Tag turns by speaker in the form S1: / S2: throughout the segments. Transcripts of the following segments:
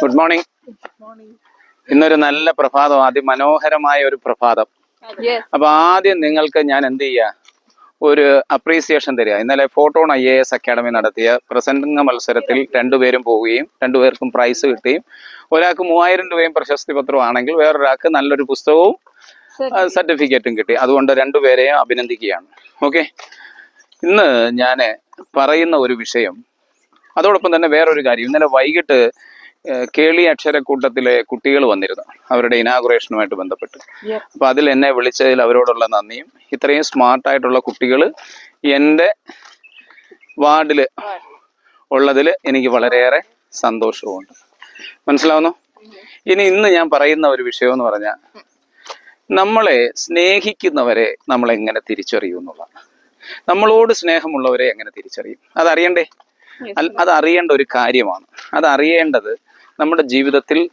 S1: Good morning ഇന്നൊരു നല്ല പ്രഭാതം അതിമനോഹരമായ ഒരു പ്രഭാതം. അപ്പൊ ആദ്യം നിങ്ങൾക്ക് ഞാൻ എന്ത് ചെയ്യുക ഒരു അപ്രീസിയേഷൻ തരിക. ഇന്നലെ photon I A S academy നടത്തിയ പ്രസംഗ മത്സരത്തിൽ രണ്ടുപേരും പോവുകയും രണ്ടുപേർക്കും പ്രൈസ് കിട്ടുകയും ഒരാൾക്ക് മൂവായിരം രൂപയും പ്രശസ്തി പത്രവും ആണെങ്കിൽ വേറൊരാൾക്ക് നല്ലൊരു പുസ്തകവും സർട്ടിഫിക്കറ്റും കിട്ടി. അതുകൊണ്ട് രണ്ടുപേരെയും അഭിനന്ദിക്കുകയാണ്. ഓക്കെ ഇന്ന് ഞാൻ പറയുന്ന ഒരു വിഷയം അതോടൊപ്പം തന്നെ വേറൊരു കാര്യം. ഇന്നലെ വൈകിട്ട് കേളി അക്ഷരക്കൂട്ടത്തിലെ കുട്ടികൾ വന്നിരുന്നു. അവരുടെ ഇനാഗുറേഷനുമായിട്ട് ബന്ധപ്പെട്ട്. അപ്പൊ അതിൽ എന്നെ വിളിച്ചതിൽ അവരോടുള്ള നന്ദിയും ഇത്രയും സ്മാർട്ട് ആയിട്ടുള്ള കുട്ടികൾ എന്റെ വാർഡിൽ ഉള്ളതിൽ എനിക്ക് വളരെയേറെ സന്തോഷവുമുണ്ട്. മനസ്സിലാവുന്നു? ഇനി ഇന്ന് ഞാൻ പറയുന്ന ഒരു വിഷയം എന്ന് പറഞ്ഞാൽ നമ്മളെ സ്നേഹിക്കുന്നവരെ നമ്മൾ എങ്ങനെ തിരിച്ചറിയും എന്നുള്ളതാണ്. നമ്മളോട് സ്നേഹമുള്ളവരെ എങ്ങനെ തിരിച്ചറിയും? അതറിയണ്ടേ? അത് അറിയേണ്ട ഒരു കാര്യമാണ്. അത് അറിയേണ്ടത് നമ്മുടെ ജീവിതത്തിൽ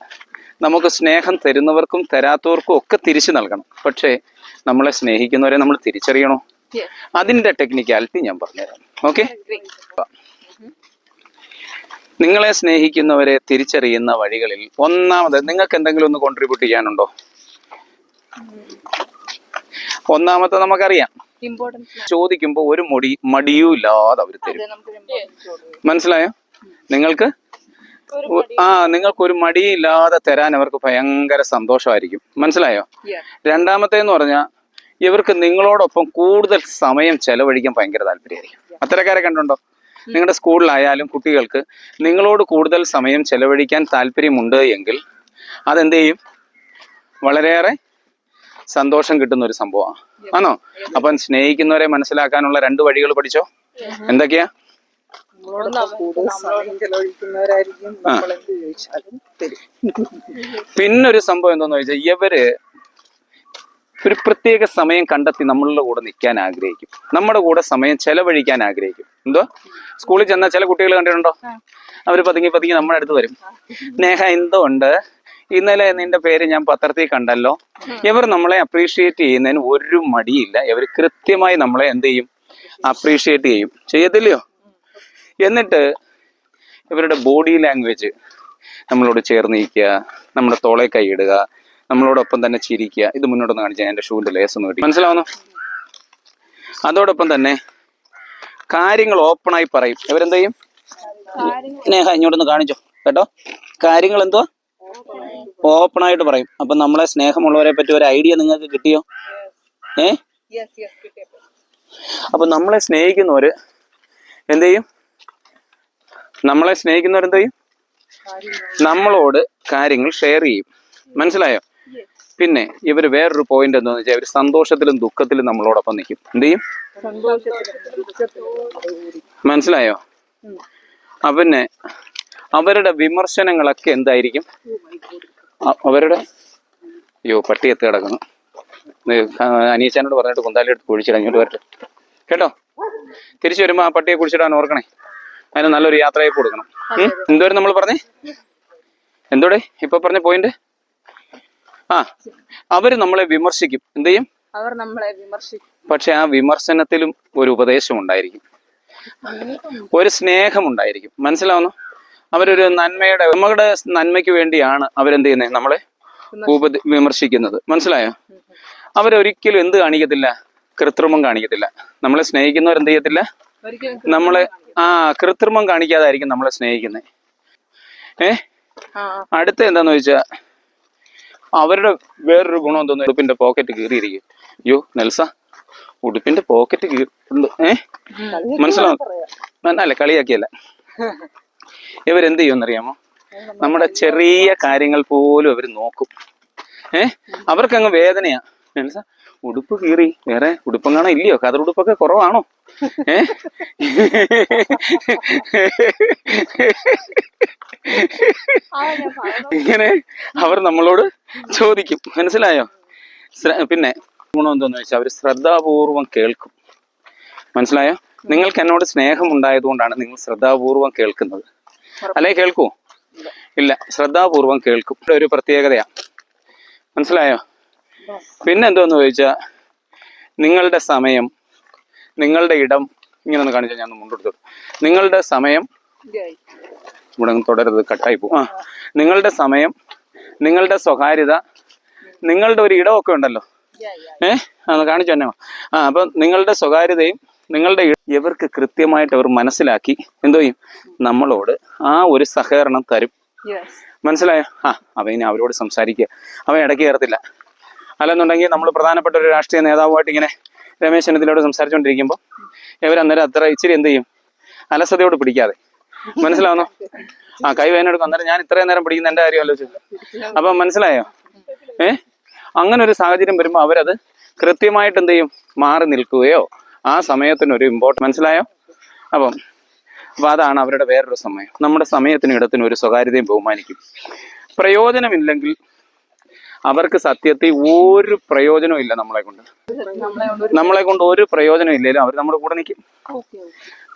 S1: നമുക്ക് സ്നേഹം തരുന്നവർക്കും തരാത്തവർക്കും ഒക്കെ തിരിച്ചു നൽകണം. പക്ഷേ നമ്മളെ സ്നേഹിക്കുന്നവരെ നമ്മൾ തിരിച്ചറിയണോ?
S2: അതിന്റെ
S1: അതിന്റെ ടെക്നിക്കാലിറ്റി ഞാൻ പറഞ്ഞുതരാം. ഓക്കെ നിങ്ങളെ സ്നേഹിക്കുന്നവരെ തിരിച്ചറിയുന്ന വഴികളിൽ ഒന്നാമത് നിങ്ങൾക്ക് എന്തെങ്കിലും ഒന്ന് കോൺട്രിബ്യൂട്ട് ചെയ്യാനുണ്ടോ? ഒന്നാമത്തെ നമുക്കറിയാം. ചോദിക്കുമ്പോൾ ഒരു മൊടി മടിയും ഇല്ലാതെ അവർ തരും മനസ്സിലായോ? നിങ്ങൾക്ക് ആ നിങ്ങൾക്ക് ഒരു മടിയില്ലാതെ തരാൻ അവർക്ക് ഭയങ്കര സന്തോഷമായിരിക്കും. മനസ്സിലായോ? രണ്ടാമത്തേന്ന് പറഞ്ഞാൽ ഇവർക്ക് നിങ്ങളോടൊപ്പം കൂടുതൽ സമയം ചെലവഴിക്കാൻ ഭയങ്കര താല്പര്യമായിരിക്കും. അത്തരക്കാരെ കണ്ടുണ്ടോ നിങ്ങളുടെ സ്കൂളിലായാലും കുട്ടികൾക്ക് നിങ്ങളോട് കൂടുതൽ സമയം ചെലവഴിക്കാൻ താല്പര്യമുണ്ട് എങ്കിൽ അതെന്ത് ചെയ്യും? വളരെയേറെ സന്തോഷം കിട്ടുന്ന ഒരു സംഭവമാണ് ആണോ? അപ്പം സ്നേഹിക്കുന്നവരെ മനസ്സിലാക്കാനുള്ള രണ്ട് വഴികൾ പഠിച്ചോ? എന്തൊക്കെയാ? പിന്നൊരു സംഭവം എന്താന്ന് വെച്ചാൽ ഇവർ ഒരു പ്രത്യേക സമയം കണ്ടെത്തി നമ്മളുടെ കൂടെ നിൽക്കാൻ ആഗ്രഹിക്കും. നമ്മുടെ കൂടെ സമയം ചെലവഴിക്കാൻ ആഗ്രഹിക്കും. എന്തോ സ്കൂളിൽ ചെന്നാൽ ചില കുട്ടികൾ കണ്ടിട്ടുണ്ടോ? അവർ പതുങ്ങി പതുങ്ങി നമ്മുടെ അടുത്ത് വരും. നേഹ ഉണ്ട്? ഇന്നലെ നിന്റെ പേര് ഞാൻ പത്രത്തിൽ കണ്ടല്ലോ. ഇവർ നമ്മളെ അപ്രീഷിയേറ്റ് ചെയ്യുന്നതിന് ഒരു മടിയില്ല. ഇവർ കൃത്യമായി നമ്മളെ എന്ത് ചെയ്യും? അപ്രീഷിയേറ്റ് ചെയ്യും. ചെയ്യത്തില്ലയോ? എന്നിട്ട് ഇവരുടെ ബോഡി ലാംഗ്വേജ് നമ്മളോട് ചേർന്ന് നിൽക്കുക നമ്മുടെ തോളെ കൈയിടുക നമ്മളോടൊപ്പം തന്നെ ചിരിക്കുക. ഇത് മുന്നോട്ടൊന്ന് കാണിച്ചാൽ എന്റെ ഷൂവിന്റെ ലേസ് ഒന്ന് കിട്ടി മനസ്സിലാവുന്നു? അതോടൊപ്പം തന്നെ കാര്യങ്ങൾ ഓപ്പണായി പറയും. ഇവരെന്ത് ചെയ്യും? നേഹ ഇങ്ങോട്ടൊന്ന് കാണിച്ചോ. കേട്ടോ? കാര്യങ്ങൾ എന്തുവാ? ഓപ്പണായിട്ട് പറയും. അപ്പം നമ്മളെ സ്നേഹമുള്ളവരെ പറ്റി ഒരു ഐഡിയ നിങ്ങൾക്ക് കിട്ടിയോ? ഏ? അപ്പം നമ്മളെ സ്നേഹിക്കുന്നവര് എന്ത് ചെയ്യും? നമ്മളെ സ്നേഹിക്കുന്നവരെന്ത് ചെയ്യും? നമ്മളോട് കാര്യങ്ങൾ ഷെയർ ചെയ്യും. മനസ്സിലായോ? പിന്നെ ഇവർ വേറൊരു പോയിന്റ് എന്താന്ന് വെച്ചാൽ ഇവർ സന്തോഷത്തിലും ദുഃഖത്തിലും നമ്മളോടൊപ്പം നിൽക്കും എന്ത് ചെയ്യും? മനസ്സിലായോ? ആ പിന്നെ അവരുടെ വിമർശനങ്ങളൊക്കെ എന്തായിരിക്കും? അവരുടെ അയ്യോ പട്ടി എത്തി കിടക്കുന്നു. അനീച്ചാനോട് പറഞ്ഞിട്ട് കുന്താലി എടുത്ത് കുഴിച്ചിടാൻ ഇങ്ങോട്ട് വരട്ടെ. കേട്ടോ? തിരിച്ചു വരുമ്പോ ആ പട്ടിയെ കുഴിച്ചിടാൻ ഓർക്കണേ. അതിന് നല്ലൊരു യാത്രയായി കൊടുക്കണം. എന്തോരം നമ്മൾ പറഞ്ഞേ? എന്തോടെ? ഇപ്പൊ പറഞ്ഞ പോയിന്റ് ആ അവർ നമ്മളെ വിമർശിക്കും. എന്ത് ചെയ്യും?
S2: അവർ നമ്മളെ വിമർശിക്കും.
S1: പക്ഷെ ആ വിമർശനത്തിലും ഒരു ഉപദേശം ഉണ്ടായിരിക്കും. ഒരു സ്നേഹം ഉണ്ടായിരിക്കും. മനസ്സിലാവുന്നു? അവരൊരു നന്മയുടെ നമ്മളുടെ നന്മയ്ക്ക് വേണ്ടിയാണ് അവരെന്ത് ചെയ്യുന്നത് നമ്മളെ ഉപ വിമർശിക്കുന്നത്. മനസ്സിലായോ? അവരൊരിക്കലും എന്ത് കാണിക്കത്തില്ല? കൃത്രിമം കാണിക്കത്തില്ല. നമ്മളെ സ്നേഹിക്കുന്നവർ എന്ത് ചെയ്യത്തില്ല നമ്മളെ ആ കൃത്രിമം കാണിക്കാതായിരിക്കും നമ്മളെ സ്നേഹിക്കുന്നത് ഏ? അടുത്ത എന്താന്ന് വെച്ചാ അവരുടെ വേറൊരു ഗുണം എന്തോന്നു ഉടുപ്പിന്റെ പോക്കറ്റ് കീറിയിരിക്കും. അയ്യോ നെൽസ. ഉടുപ്പിന്റെ പോക്കറ്റ് കീറി ഏ? മനസ്സിലാവും അല്ല കളിയാക്കിയല്ല. ഇവരെന്ത് ചെയ്യുമെന്നറിയാമോ നമ്മുടെ ചെറിയ കാര്യങ്ങൾ പോലും അവർ നോക്കും. ഏ? അവർക്കങ്ങ് വേദനയാ. നെൽസ ഉടുപ്പ് കീറി. വേറെ ഉടുപ്പം കാണാൻ ഇല്ലയോ? കതറുടുപ്പൊക്കെ കുറവാണോ? ഏ? ഇങ്ങനെ അവർ നമ്മളോട് ചോദിക്കും. മനസ്സിലായോ? പിന്നെ ഗുണം എന്തോന്ന് വെച്ചാൽ അവർ ശ്രദ്ധാപൂർവം കേൾക്കും. മനസ്സിലായോ? നിങ്ങൾക്ക് എന്നോട് സ്നേഹം ഉണ്ടായതുകൊണ്ടാണ് നിങ്ങൾ ശ്രദ്ധാപൂർവം കേൾക്കുന്നത്. അല്ലെ കേൾക്കൂ ഇല്ല. ശ്രദ്ധാപൂർവം കേൾക്കും. ഒരു പ്രത്യേകതയാ. മനസ്സിലായോ? പിന്നെ എന്തോന്ന് ചോദിച്ചാൽ നിങ്ങളുടെ സമയം നിങ്ങളുടെ ഇടം ഇങ്ങനെ ഒന്ന് കാണിച്ചാൽ ഞാൻ മുന്നോട്ട് മുണ്ടെടുത്തു നിങ്ങളുടെ സമയം ഇവിടെ തുടരുത് കട്ടായി പോ ആ നിങ്ങളുടെ സമയം നിങ്ങളുടെ സ്വകാര്യത നിങ്ങളുടെ ഒരു ഇടമൊക്കെ ഉണ്ടല്ലോ. ഏ അന്ന് കാണിച്ചു തന്നെ. ആ അപ്പം നിങ്ങളുടെ സ്വകാര്യതയും നിങ്ങളുടെ ഇവർക്ക് കൃത്യമായിട്ട് അവർ മനസ്സിലാക്കി എന്തോ ചെയ്യും? നമ്മളോട് ആ ഒരു സഹകരണം തരും. മനസ്സിലായോ? ആ അവനെ ഇനി അവരോട് സംസാരിക്കുക. അവൻ ഇടയ്ക്ക് കയറത്തില്ല. അല്ലെന്നുണ്ടെങ്കിൽ നമ്മൾ പ്രധാനപ്പെട്ട ഒരു രാഷ്ട്രീയ നേതാവുമായിട്ട് ഇങ്ങനെ രമേശ് ചെന്നിത്തലയോട് സംസാരിച്ചുകൊണ്ടിരിക്കുമ്പോൾ ഇവർ അന്നേരം അത്ര ഇച്ചിരി എന്ത് ചെയ്യും? അലസതയോട് പിടിക്കാതെ. മനസ്സിലാവുന്നോ? ആ കൈ വേനെടുക്കും. അന്നേരം ഞാൻ ഇത്രയും നേരം പിടിക്കുന്ന എന്റെ കാര്യം ആലോചിച്ചു അപ്പം മനസ്സിലായോ? ഏ? അങ്ങനെ ഒരു സാഹചര്യം വരുമ്പോൾ അവരത് കൃത്യമായിട്ട് എന്ത് ചെയ്യും? മാറി നിൽക്കുകയോ ആ സമയത്തിനൊരു ഇമ്പോർട്ടൻ മനസ്സിലായോ? അപ്പം അപ്പം അതാണ് അവരുടെ വേറൊരു സമയം. നമ്മുടെ സമയത്തിനും ഇടത്തിനും ഒരു സ്വകാര്യതയും ബഹുമാനിക്കും. പ്രയോജനമില്ലെങ്കിൽ അവർക്ക് സത്യത്തിൽ ഒരു പ്രയോജനവും ഇല്ല നമ്മളെ കൊണ്ട്.
S2: നമ്മളെ കൊണ്ട് ഒരു
S1: പ്രയോജനം ഇല്ലല്ലോ അവർ നമ്മുടെ കൂടെ നിൽക്കും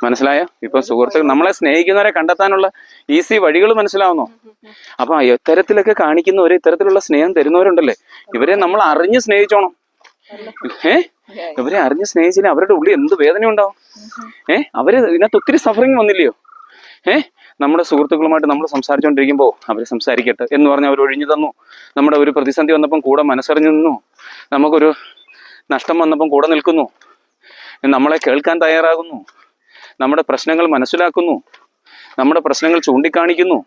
S1: മനസ്സിലായോ? ഇപ്പൊ സുഹൃത്തുക്കൾ നമ്മളെ സ്നേഹിക്കുന്നവരെ കണ്ടെത്താനുള്ള ഈസി വഴികൾ മനസ്സിലാവുന്നോ? അപ്പൊ ഇത്തരത്തിലൊക്കെ കാണിക്കുന്നവര് ഇത്തരത്തിലുള്ള സ്നേഹം തരുന്നവരുണ്ടല്ലേ? ഇവരെ നമ്മൾ അറിഞ്ഞ് സ്നേഹിച്ചോണം. ഏ? ഇവരെ അറിഞ്ഞ് സ്നേഹിച്ചില്ല അവരുടെ ഉള്ളിൽ എന്ത് വേദന ഉണ്ടാവും ഏ? അവർ ഇതിനകത്ത് ഒത്തിരി സഫറിങ് വന്നില്ലയോ? ഏ? നമ്മുടെ സുഹൃത്തുക്കളുമായിട്ട് നമ്മൾ സംസാരിച്ചുകൊണ്ടിരിക്കുമ്പോൾ അവർ സംസാരിക്കട്ടെ എന്ന് പറഞ്ഞ് അവർ ഒഴിഞ്ഞു തന്നു. നമ്മുടെ ഒരു പ്രതിസന്ധി വന്നപ്പം കൂടെ മനസ്സറിഞ്ഞു നിന്നു. നമുക്കൊരു നഷ്ടം വന്നപ്പം കൂടെ നിൽക്കുന്നു. നമ്മളെ കേൾക്കാൻ തയ്യാറാകുന്നു. നമ്മുടെ പ്രശ്നങ്ങൾ മനസ്സിലാക്കുന്നു. നമ്മുടെ പ്രശ്നങ്ങൾ ചൂണ്ടിക്കാണിക്കുന്നു.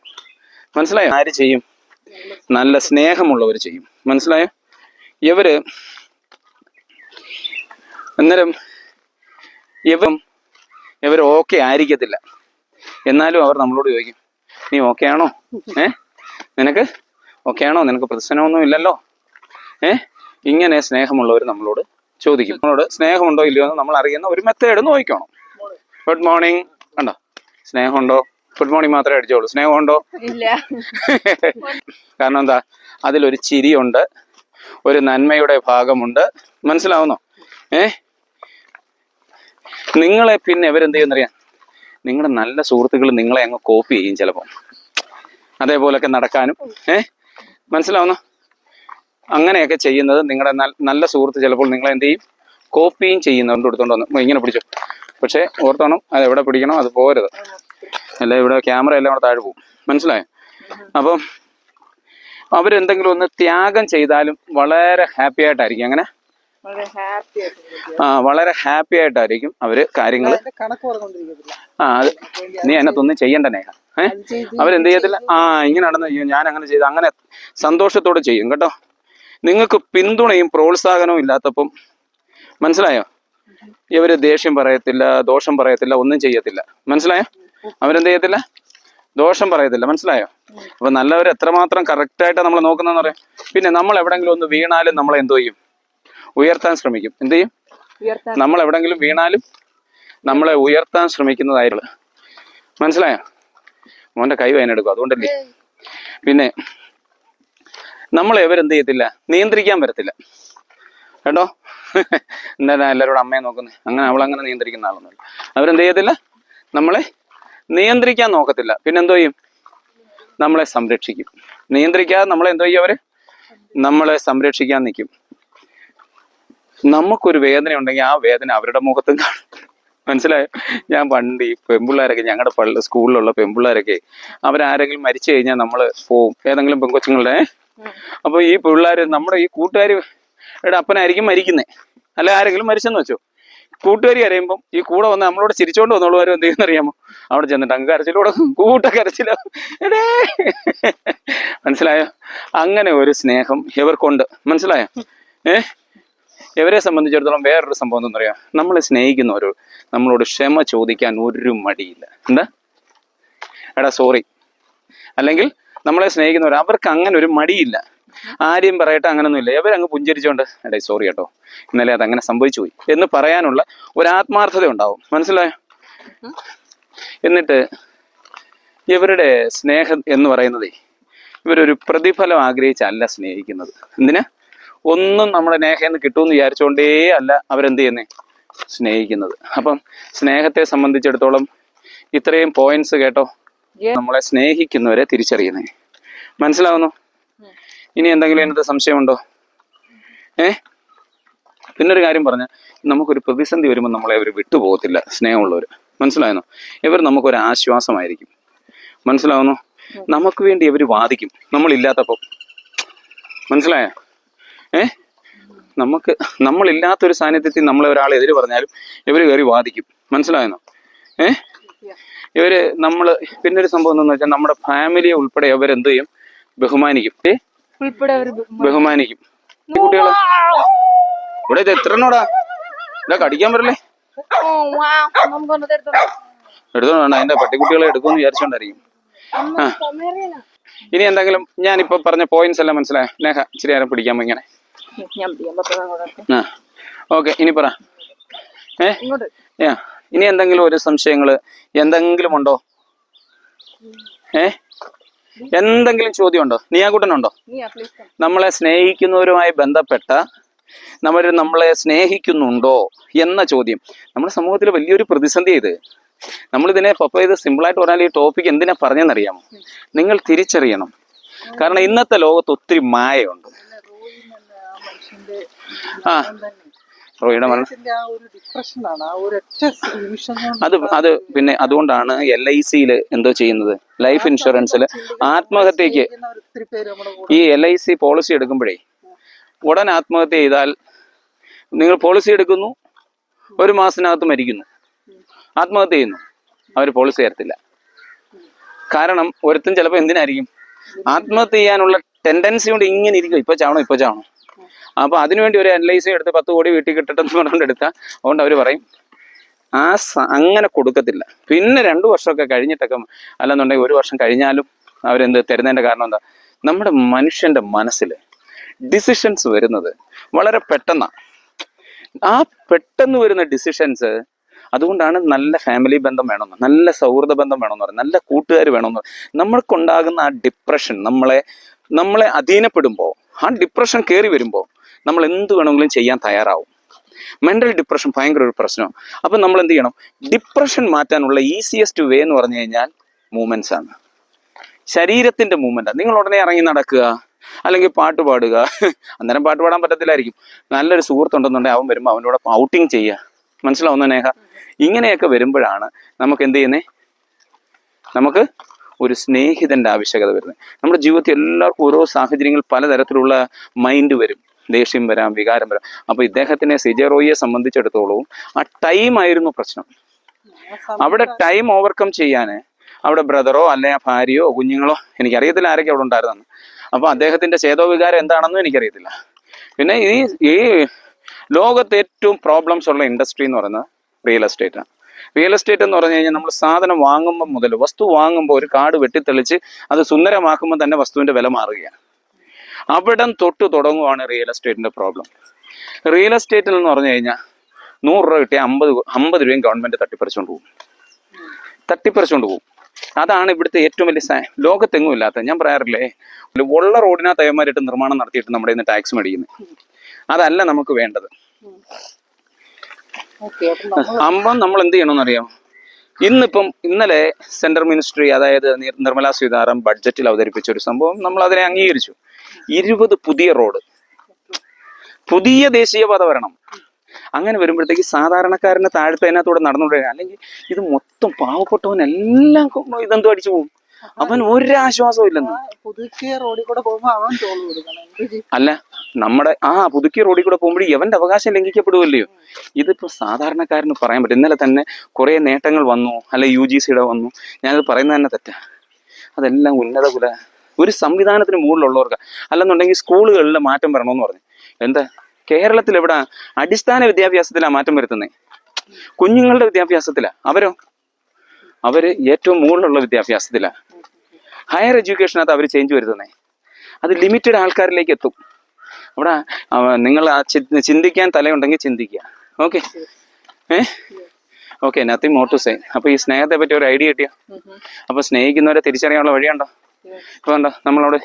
S1: മനസ്സിലായോ? ആര് ചെയ്യും? നല്ല സ്നേഹമുള്ളവർ ചെയ്യും. മനസ്സിലായോ? ഇവർ അന്നേരം ഇവം ഇവർ ഓക്കെ ആയിരിക്കത്തില്ല. എന്നാലും അവർ നമ്മളോട് ചോദിക്കും നീ ഓക്കെ ആണോ? ഏ? നിനക്ക് ഓക്കെ ആണോ? നിനക്ക് പ്രശ്നമൊന്നും ഇല്ലല്ലോ? ഏ? ഇങ്ങനെ സ്നേഹമുള്ളവർ നമ്മളോട് ചോദിക്കും. നമ്മളോട് സ്നേഹമുണ്ടോ ഇല്ലയോ എന്ന് നമ്മൾ അറിയുന്ന ഒരു മെത്തേഡ് നോക്കണം ഗുഡ് മോർണിംഗ് കണ്ടോ? സ്നേഹമുണ്ടോ? ഗുഡ് മോർണിംഗ് മാത്രമേ അടിച്ചോളൂ. സ്നേഹമുണ്ടോ?
S2: ഇല്ല.
S1: കാരണം എന്താ? അതിലൊരു ചിരിയുണ്ട് ഒരു നന്മയുടെ ഭാഗമുണ്ട്. മനസ്സിലാവുന്നോ? ഏ? നിങ്ങളെ പിന്നെ ഇവരെന്ത് ചെയ്യുന്നറിയാം നിങ്ങളുടെ നല്ല സുഹൃത്തുക്കൾ നിങ്ങളെ അങ്ങ് കോപ്പി ചെയ്യും ചിലപ്പോൾ അതേപോലൊക്കെ നടക്കാനും ഏ? മനസ്സിലാവുന്ന? അങ്ങനെയൊക്കെ ചെയ്യുന്നത് നിങ്ങളുടെ നല്ല സുഹൃത്ത് ചിലപ്പോൾ നിങ്ങളെ എന്ത് ചെയ്യും? കോപ്പിയും ചെയ്യുന്നുണ്ട് എടുത്തോണ്ട് വന്ന് ഇങ്ങനെ പിടിച്ചു. പക്ഷേ ഓർത്തോണം അത് എവിടെ പിടിക്കണം അത് പോരുത്. അല്ല ഇവിടെ ക്യാമറ എല്ലാം അവിടെ താഴെ പോകും. മനസ്സിലായോ? അപ്പം അവരെന്തെങ്കിലും ഒന്ന് ത്യാഗം ചെയ്താലും വളരെ ഹാപ്പി ആയിട്ടായിരിക്കും. അങ്ങനെ ആ വളരെ ഹാപ്പി ആയിട്ടായിരിക്കും അവർ കാര്യങ്ങൾ
S3: പറഞ്ഞുകൊണ്ടിരിക്കത്തില്ല.
S1: ആ അത് നീ അതിനകത്തൊന്നും ചെയ്യണ്ട നേഹ. ഏ?
S3: അത്
S1: അവരെന്ത് ചെയ്യത്തില്ല? ആ ഇങ്ങനെ നടന്നു ചെയ്യും ഞാൻ അങ്ങനെ ചെയ്ത് അങ്ങനെ സന്തോഷത്തോടെ ചെയ്യും കേട്ടോ. നിങ്ങൾക്ക് പിന്തുണയും പ്രോത്സാഹനവും ഇല്ലാത്തപ്പം മനസ്സിലായോ? ഇവർ ദേഷ്യം പറയത്തില്ല ദോഷം പറയത്തില്ല ഒന്നും ചെയ്യത്തില്ല. മനസ്സിലായോ? അവരെന്ത് ചെയ്യത്തില്ല? ദോഷം പറയത്തില്ല. മനസ്സിലായോ? അപ്പൊ നല്ലവർ എത്രമാത്രം കറക്റ്റായിട്ട് നമ്മൾ നോക്കുന്നതെന്ന് പറയാം. പിന്നെ നമ്മൾ എവിടെങ്കിലും ഒന്ന് വീണാലും നമ്മൾ എന്തോ ചെയ്യും? ഉയർത്താൻ ശ്രമിക്കും. എന്ത് ചെയ്യും? നമ്മൾ എവിടെങ്കിലും വീണാലും നമ്മളെ ഉയർത്താൻ ശ്രമിക്കുന്നതായിട്ടുള്ള. മനസ്സിലായോ? മോന്റെ കൈ വേനെടുക്കും അതുകൊണ്ടല്ലേ? പിന്നെ നമ്മളെ ഇവരെന്ത് ചെയ്യത്തില്ല? നിയന്ത്രിക്കാൻ പറ്റത്തില്ല കേട്ടോ? എന്താ എല്ലാവരോടും അമ്മയെ നോക്കുന്നത് അങ്ങനെ അവളങ്ങനെ നിയന്ത്രിക്കുന്ന ആളൊന്നുമില്ല. അവരെന്ത് ചെയ്യത്തില്ല? നമ്മളെ നിയന്ത്രിക്കാൻ നോക്കത്തില്ല. പിന്നെ എന്തോ ചെയ്യും? നമ്മളെ സംരക്ഷിക്കും. നിയന്ത്രിക്കാതെ നമ്മളെ എന്തോ ചെയ്യും അവർ? നമ്മളെ സംരക്ഷിക്കാൻ നിൽക്കും നമുക്കൊരു വേദന ഉണ്ടെങ്കിൽ ആ വേദന അവരുടെ മുഖത്തും കാണും. മനസ്സിലായോ? ഞാൻ പണ്ട് ഈ പെൺപിള്ളേരൊക്കെ ഞങ്ങളുടെ പള്ളി സ്കൂളിലുള്ള പെൺപിള്ളേരൊക്കെ അവരാരെങ്കിലും മരിച്ചു കഴിഞ്ഞാൽ നമ്മൾ പോവും. ഏതെങ്കിലും പെൺകൊച്ചുങ്ങളുടെ അപ്പോൾ ഈ പിള്ളേർ നമ്മുടെ ഈ കൂട്ടുകാരുടെ അപ്പനായിരിക്കും മരിക്കുന്നത് അല്ല ആരെങ്കിലും മരിച്ചെന്ന് വെച്ചോ. കൂട്ടുകാരി അറിയുമ്പോൾ ഈ കൂടെ വന്ന് നമ്മളോട് ചിരിച്ചോണ്ട് വന്നോളുവാരും എന്ത് ചെയ്യുന്ന അറിയാമോ അവിടെ ചെന്നിട്ട് അങ്ങ് കരച്ചിലൂടെ കൂട്ട കരച്ചിലോ. എടേ! മനസ്സിലായോ? അങ്ങനെ ഒരു സ്നേഹം ഇവർക്കുണ്ട്. മനസ്സിലായോ? ഏ? ഇവരെ സംബന്ധിച്ചിടത്തോളം വേറൊരു സംഭവം എന്താ നമ്മളെ സ്നേഹിക്കുന്നവര് നമ്മളോട് ക്ഷമ ചോദിക്കാൻ ഒരു മടിയില്ല. എന്താ? എടാ സോറി അല്ലെങ്കിൽ നമ്മളെ സ്നേഹിക്കുന്നവർ അവർക്ക് അങ്ങനെ ഒരു മടിയില്ല. ആരെയും പറയട്ടെ അങ്ങനൊന്നുമില്ല. ഇവരങ്ങ് പുഞ്ചിരിച്ചോണ്ട് എടേ സോറി കേട്ടോ. ഇന്നലെ അത് അങ്ങനെ സംഭവിച്ചു പോയി. എന്ന് പറയാനുള്ള ഒരു ആത്മാർത്ഥത ഉണ്ടാവും. മനസ്സിലായോ? എന്നിട്ട് ഇവരുടെ സ്നേഹം എന്ന് പറയുന്നതേ ഇവരൊരു പ്രതിഫലം ആഗ്രഹിച്ചല്ല സ്നേഹിക്കുന്നത്. എന്തിനാ? ഒന്നും നമ്മുടെ നേഹയെന്ന് കിട്ടുമെന്ന് വിചാരിച്ചുകൊണ്ടേ അല്ല അവരെന്ത് ചെയ്യുന്നേ? സ്നേഹിക്കുന്നത്. അപ്പം സ്നേഹത്തെ സംബന്ധിച്ചിടത്തോളം ഇത്രയും പോയിന്റ്സ് കേട്ടോ നമ്മളെ സ്നേഹിക്കുന്നവരെ തിരിച്ചറിയുന്നേ. മനസ്സിലാവുന്നു? ഇനി എന്തെങ്കിലും അതിനകത്ത് സംശയമുണ്ടോ? ഏ? പിന്നൊരു കാര്യം പറഞ്ഞ നമുക്കൊരു പ്രതിസന്ധി വരുമ്പോൾ നമ്മളെ അവർ വിട്ടുപോകത്തില്ല സ്നേഹമുള്ളവർ മനസ്സിലായെന്നോ ഇവർ നമുക്കൊരു ആശ്വാസമായിരിക്കും. മനസ്സിലാവുന്നു? നമുക്ക് വേണ്ടി ഇവർ വാദിക്കും. നമ്മളില്ലാത്തപ്പോൾ മനസ്സിലായോ? ഏ? നമുക്ക് നമ്മളില്ലാത്തൊരു സാന്നിധ്യത്തിൽ നമ്മൾ ഒരാളെ എതിര് പറഞ്ഞാലും ഇവർ കയറി വാദിക്കും. മനസ്സിലായെന്നോ? ഏഹ് ഇവർ നമ്മൾ പിന്നെ ഒരു സംഭവം എന്താണെന്ന് വെച്ചാൽ നമ്മുടെ ഫാമിലിയെ ഉൾപ്പെടെ അവരെന്ത് ചെയ്യും? ബഹുമാനിക്കും.
S2: ഉൾപ്പെടെ
S1: ബഹുമാനിക്കും. കുട്ടികളെ ഇവിടെ ഇത് എത്രണ്ണോടാ ഇവിടെ കടിക്കാൻ പറ്റില്ലേ എടുത്തോണ്ട് അതിന്റെ പട്ടിക്കുട്ടികളെ എടുക്കുമെന്ന് വിചാരിച്ചോണ്ടായിരിക്കും. ഇനി എന്തെങ്കിലും ഞാനിപ്പോ പറഞ്ഞ പോയിന്റ്സ് എല്ലാം മനസ്സിലായ? നേഹ ഇച്ചിരി നേരം പിടിക്കാമോ ഇങ്ങനെ. ആ. ഓക്കെ ഇനി പറ. ഏ? ഇനി എന്തെങ്കിലും ഒരു സംശയങ്ങൾ എന്തെങ്കിലും ഉണ്ടോ? ഏ? എന്തെങ്കിലും ചോദ്യം ഉണ്ടോ
S2: നീയാകുട്ടനുണ്ടോ
S1: നമ്മളെ സ്നേഹിക്കുന്നവരുമായി ബന്ധപ്പെട്ട നമ്മൾ നമ്മളെ സ്നേഹിക്കുന്നുണ്ടോ എന്ന ചോദ്യം. നമ്മുടെ സമൂഹത്തിൽ വലിയൊരു പ്രതിസന്ധി ഇത്. നമ്മളിതിനെ പപ്പ ഇത് സിമ്പിളായിട്ട് പറഞ്ഞാൽ ഈ ടോപ്പിക് എന്തിനാ പറഞ്ഞെന്നറിയാമോ? നിങ്ങൾ തിരിച്ചറിയണം. കാരണം ഇന്നത്തെ ലോകത്ത് ഒത്തിരി മായയുണ്ട്. ആ. റോയിയുടെ മരണം. അത് അത് പിന്നെ അതുകൊണ്ടാണ് എൽ ഐ സിയിൽ എന്തോ ചെയ്യുന്നത്? ലൈഫ് ഇൻഷുറൻസിൽ ആത്മഹത്യക്ക് ഈ എൽ ഐ സി പോളിസി എടുക്കുമ്പോഴേ ഉടൻ ആത്മഹത്യ ചെയ്താൽ നിങ്ങൾ പോളിസി എടുക്കുന്നു ഒരു മാസത്തിനകത്ത് മരിക്കുന്നു. ആത്മഹത്യ ചെയ്യുന്നു. അവർ പോളിസി തരത്തില്ല. കാരണം ഒരുത്തും ചിലപ്പോൾ എന്തിനായിരിക്കും? ആത്മഹത്യ ചെയ്യാനുള്ള ടെൻഡൻസി കൊണ്ട് ഇങ്ങനെ ഇരിക്കും ഇപ്പൊ ചാവണം? ഇപ്പൊ ചാവണം? അപ്പൊ അതിനുവേണ്ടി ഒരു അനലൈസ് എടുത്ത് പത്ത് കോടി വീട്ടിൽ കിട്ടട്ടെന്ന് പറഞ്ഞുകൊണ്ട് എടുത്താൽ അതുകൊണ്ട് അവർ പറയും ആ അങ്ങനെ കൊടുക്കത്തില്ല. പിന്നെ രണ്ടു വർഷമൊക്കെ കഴിഞ്ഞിട്ടൊക്കെ അല്ലെന്നുണ്ടെങ്കിൽ ഒരു വർഷം കഴിഞ്ഞാലും അവരെന്ത് തരുന്നതിന്റെ കാരണം എന്താ? നമ്മുടെ മനുഷ്യന്റെ മനസ്സിൽ ഡിസിഷൻസ് വരുന്നത് വളരെ പെട്ടെന്നാണ് ആ പെട്ടെന്ന് വരുന്ന ഡിസിഷൻസ് അതുകൊണ്ടാണ് നല്ല ഫാമിലി ബന്ധം വേണമെന്ന് നല്ല സൗഹൃദ ബന്ധം വേണമെന്ന് പറയും നല്ല കൂട്ടുകാർ വേണമെന്ന്. നമ്മൾക്കുണ്ടാകുന്ന ആ ഡിപ്രഷൻ നമ്മളെ നമ്മളെ അധീനപ്പെടുമ്പോൾ ആ ഡിപ്രഷൻ കയറി വരുമ്പോൾ നമ്മൾ എന്ത് വേണമെങ്കിലും ചെയ്യാൻ തയ്യാറാവും. മെന്റൽ ഡിപ്രഷൻ ഭയങ്കര ഒരു പ്രശ്നമാണ്. അപ്പം നമ്മൾ എന്ത് ചെയ്യണം? ഡിപ്രഷൻ മാറ്റാനുള്ള ഈസിയസ്റ്റ് വേ എന്ന് പറഞ്ഞു കഴിഞ്ഞാൽ മൂവ്മെന്റ്സ് ആണ്. ശരീരത്തിന്റെ മൂവ്മെന്റ് നിങ്ങൾ ഉടനെ ഇറങ്ങി നടക്കുക അല്ലെങ്കിൽ പാട്ട് പാടുക. അന്നേരം പാട്ട് പാടാൻ പറ്റത്തില്ലായിരിക്കും. നല്ലൊരു സുഹൃത്തുണ്ടെന്നുണ്ടെങ്കിൽ അവൻ വരുമ്പോൾ അവന്റെ കൂടെ ഔട്ടിങ് ചെയ്യുക. മനസ്സിലാവുന്ന നേഹ ഇങ്ങനെയൊക്കെ വരുമ്പോഴാണ് നമുക്ക് എന്ത് ചെയ്യുന്നേ? നമുക്ക് ഒരു സ്നേഹിതന്റെ ആവശ്യകത വരുന്നത്. നമ്മുടെ ജീവിതത്തിൽ എല്ലാവർക്കും ഓരോ സാഹചര്യങ്ങൾ പലതരത്തിലുള്ള മൈൻഡ് വരും. ദേഷ്യം വരാം വികാരം വരാം. അപ്പൊ ഇദ്ദേഹത്തിനെ സിജറോയെ സംബന്ധിച്ചിടത്തോളവും ആ ടൈം ആയിരുന്നു പ്രശ്നം. അവിടെ ടൈം ഓവർകം ചെയ്യാന് അവിടെ ബ്രദറോ അല്ലെ ഭാര്യയോ കുഞ്ഞുങ്ങളോ എനിക്കറിയത്തില്ല ആരൊക്കെ അവിടെ ഉണ്ടായിരുന്നെന്ന്. അപ്പൊ അദ്ദേഹത്തിന്റെ ചേതോ വികാരം എന്താണെന്നും എനിക്കറിയത്തില്ല. പിന്നെ ഈ ഈ ലോകത്ത് ഏറ്റവും പ്രോബ്ലംസ് ഉള്ള ഇൻഡസ്ട്രി എന്ന് പറയുന്നത് റിയൽ എസ്റ്റേറ്റ് ആണ്. റിയൽ എസ്റ്റേറ്റ് എന്ന് പറഞ്ഞു കഴിഞ്ഞാൽ നമ്മൾ സാധനം വാങ്ങുമ്പോൾ മുതൽ വസ്തു വാങ്ങുമ്പോൾ ഒരു കാട് വെട്ടിത്തെളിച്ച് അത് സുന്ദരമാക്കുമ്പോൾ തന്നെ വസ്തുവിന്റെ വില മാറുകയാണ്. അവിടം തൊട്ട് തുടങ്ങുവാണ് റിയൽ എസ്റ്റേറ്റിന്റെ പ്രോബ്ലം റിയൽ എസ്റ്റേറ്റിൽ എന്ന് പറഞ്ഞു കഴിഞ്ഞാൽ നൂറ് രൂപ കിട്ടിയ അമ്പത് അമ്പത് രൂപയും ഗവൺമെന്റ് തട്ടിപ്പറിച്ചുകൊണ്ട് പോകും. തട്ടിപ്പറിച്ചുകൊണ്ട് പോകും. അതാണ് ഇവിടുത്തെ ഏറ്റവും വലിയ ലോകത്തെങ്ങും ഇല്ലാത്ത ഞാൻ പറയാറില്ലേ? ഉള്ള റോഡിനകത്ത് അയ്യന്മാരിട്ട് നിർമ്മാണം നടത്തിയിട്ട് നമ്മുടെ ഇന്ന് ടാക്സ് മേടിക്കുന്നത് അതല്ല നമുക്ക് വേണ്ടത്. അമ്പം നമ്മൾ എന്ത് ചെയ്യണമെന്ന് അറിയാം ഇന്നിപ്പം ഇന്നലെ സെൻട്രൽ മിനിസ്ട്രി അതായത് നിർമ്മല നിർമ്മലാ സീതാറാം ബഡ്ജറ്റിൽ അവതരിപ്പിച്ച ഒരു സംഭവം നമ്മൾ അതിനെ അംഗീകരിച്ചു. ഇരുപത് പുതിയ റോഡ്. പുതിയ ദേശീയപാത വരണം. അങ്ങനെ വരുമ്പോഴത്തേക്ക് സാധാരണക്കാരനെ താഴത്തെ അതിനകത്തൂടെ നടന്നുകൊണ്ടിരിക്കുക. അല്ലെങ്കിൽ ഇത് മൊത്തം പാവപ്പെട്ടവൻ എല്ലാം ഇതെന്തോ അടിച്ചു പോകും. അവൻ ഒരാശ്വാസവും ഇല്ലെന്ന്.
S3: പുതുക്കിയ റോഡിൽ കൂടെ അവൻ
S1: അല്ല നമ്മുടെ ആ പുതുക്കിയ റോഡിൽ കൂടെ പോകുമ്പോഴേ എവന്റെ അവകാശം ലംഘിക്കപ്പെടുമല്ലയോ ഇതിപ്പോ സാധാരണക്കാരന് പറയാൻ പറ്റും. ഇന്നലെ തന്നെ കുറെ നേട്ടങ്ങൾ വന്നു. അല്ലെ യു ജി സിയുടെ വന്നു. ഞാനത് പറയുന്നത് തന്നെ തെറ്റാ. അതെല്ലാം ഉന്നത കുല ഒരു സംവിധാനത്തിന് മുകളിലുള്ളവർക്ക്. അല്ലെന്നുണ്ടെങ്കിൽ സ്കൂളുകളിൽ മാറ്റം വരണമെന്ന് പറഞ്ഞു. എന്താ? കേരളത്തിൽ എവിടെ? അടിസ്ഥാന വിദ്യാഭ്യാസത്തിലാണ് മാറ്റം വരുത്തുന്നത് കുഞ്ഞുങ്ങളുടെ വിദ്യാഭ്യാസത്തിലാണ് അവരോ? അവർ ഏറ്റവും മുകളിലുള്ള വിദ്യാഭ്യാസത്തിലാണ് ഹയർ എഡ്യൂക്കേഷനകത്ത് അവർ ചേഞ്ച് വരുത്തുന്നേ. അത് ലിമിറ്റഡ് ആൾക്കാരിലേക്ക് എത്തും. അവിടെ നിങ്ങൾ ആ ചിന്തിക്കാൻ തലയുണ്ടെങ്കിൽ ചിന്തിക്കുക. ഓക്കെ ഏ? Okay nothing more to say അപ്പൊ ഈ സ്നേഹത്തെ പറ്റി ഒരു ഐഡിയ കിട്ടിയോ? അപ്പൊ സ്നേഹിക്കുന്നവരെ തിരിച്ചറിയാനുള്ള വഴിയുണ്ടോ? ഇപ്പൊ എന്താ നമ്മളോട്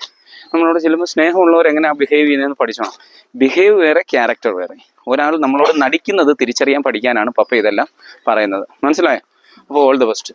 S1: നമ്മളോട് ചെല്ലുമ്പോൾ സ്നേഹമുള്ളവർ എങ്ങനെയാ ബിഹേവ് ചെയ്യുന്നതെന്ന് പഠിച്ചോണം. ബിഹേവ് വേറെ ക്യാരക്ടർ വേറെ. ഒരാൾ നമ്മളോട് നടിക്കുന്നത് തിരിച്ചറിയാൻ പഠിക്കാനാണ് പപ്പ ഇതെല്ലാം പറയുന്നത്. മനസ്സിലായോ? അപ്പോൾ ഓൾ ദി ബെസ്റ്റ്